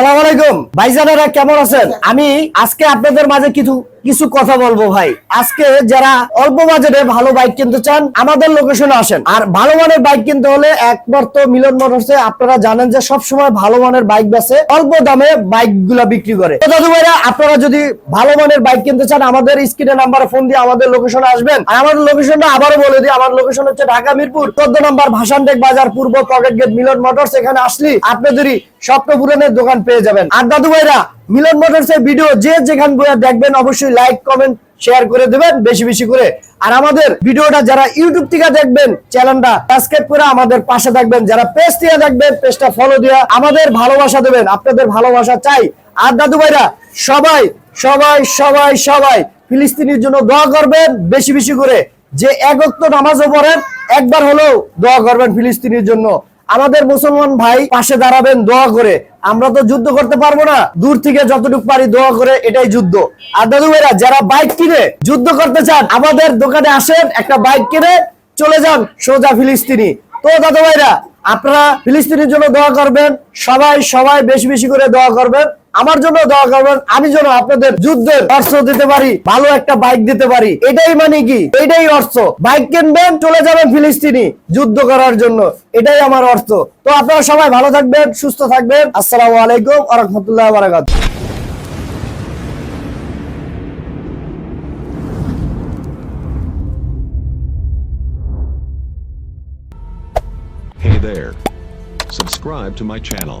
সালাম আলাইকুম। ভাইজানেরা কেমন আছেন? আমি আজকে আপনাদের মাঝে কিছু কিছু কথা বলব ভাই। আজকে যারা অল্প বাজেটে ভালো বাইক কিনতে চান, আমাদের লোকেশনে আসেন। আর ভালো মানের বাইক কিনতে হলে একবার তো মিলন মোটরসে আপনারা জানেন যে সব সময় ভালো মানের বাইক বেচে অল্প দামে বাইকগুলা বিক্রি করে। দাদু ভাইরা, আপনারা যদি ভালো মানের বাইক কিনতে চান, আমাদের স্ক্রিনে নাম্বারে ফোন দিয়ে আমাদের লোকেশনে আসবেন। আর আমাদের লোকেশনটা আবারও বলে দিই, আমার লোকেশন হচ্ছে ঢাকা মিরপুর, চোদ্দ নম্বর ভাসানটেক বাজার, পূর্ব পকেট গেট মিলন মোটরস। এখানে আসলি আপনাদেরই স্বপ্ন পূরণের দোকান পেয়ে যাবেন। আর দাদু ভাইরা মিলন মোটরস এর ভিডিও যে যেখান বইয়া দেখবেন, অবশ্যই লাইক কমেন্ট শেয়ার করে দেবেন, বেশি বেশি করে। আর আমাদের ভিডিওটা যারা ইউটিউব থেকে দেখবেন চ্যানেলটা সাবস্ক্রাইব করে আমাদের পাশে থাকবেন। যারা পেজ দিয়ে দেখবেন পেজটা ফলো দিয়ে আমাদের ভালোবাসা দেবেন। আপনাদের ভালোবাসা চাই। আর দাদু ভাইরা, সবাই সবাই সবাই সবাই ফিলিস্তিনির জন্য দোয়া করবেন, বেশি বেশি করে। যে একত্র নামাজও পড়েন, একবার হলেও দোয়া করবেন ফিলিস্তিনির জন্য। আমাদের মুসলমান ভাই পাশে দাঁড়াবেন, দোয়া করে। আমরা তো যুদ্ধ করতে পারব না। দূর থেকে যতটুকু পারি দোয়া করে এটাই যুদ্ধ। আর দাদু ভাইরা, যারা বাইক কিনে যুদ্ধ করতে চান, আমাদের দোকানে আসেন, একটা বাইক কিনে চলে যান সোজা ফিলিস্তিনি। তো দাদু ভাইরা, আপনারা ফিলিস্তিনির জন্য দোয়া করবেন, সবাই সবাই বেশি বেশি করে দোয়া করবেন। আমার জন্য দোয়া করবেন, আমি যেন আপনাদের যুদ্ধের অর্থ দিতে পারি, ভালো একটা বাইক দিতে পারি। এটাই মানে কি? এটাই অর্থ। বাইক কিনবেন, চলে যাবেন ফিলিস্তিনি যুদ্ধ করার জন্য। এটাই আমার অর্থ। তো আপনারা সবাই ভালো থাকবেন, সুস্থ থাকবেন। আসসালামু আলাইকুম আ রহমতুল্লাহ বারাকাত Hey there. Subscribe to my channel.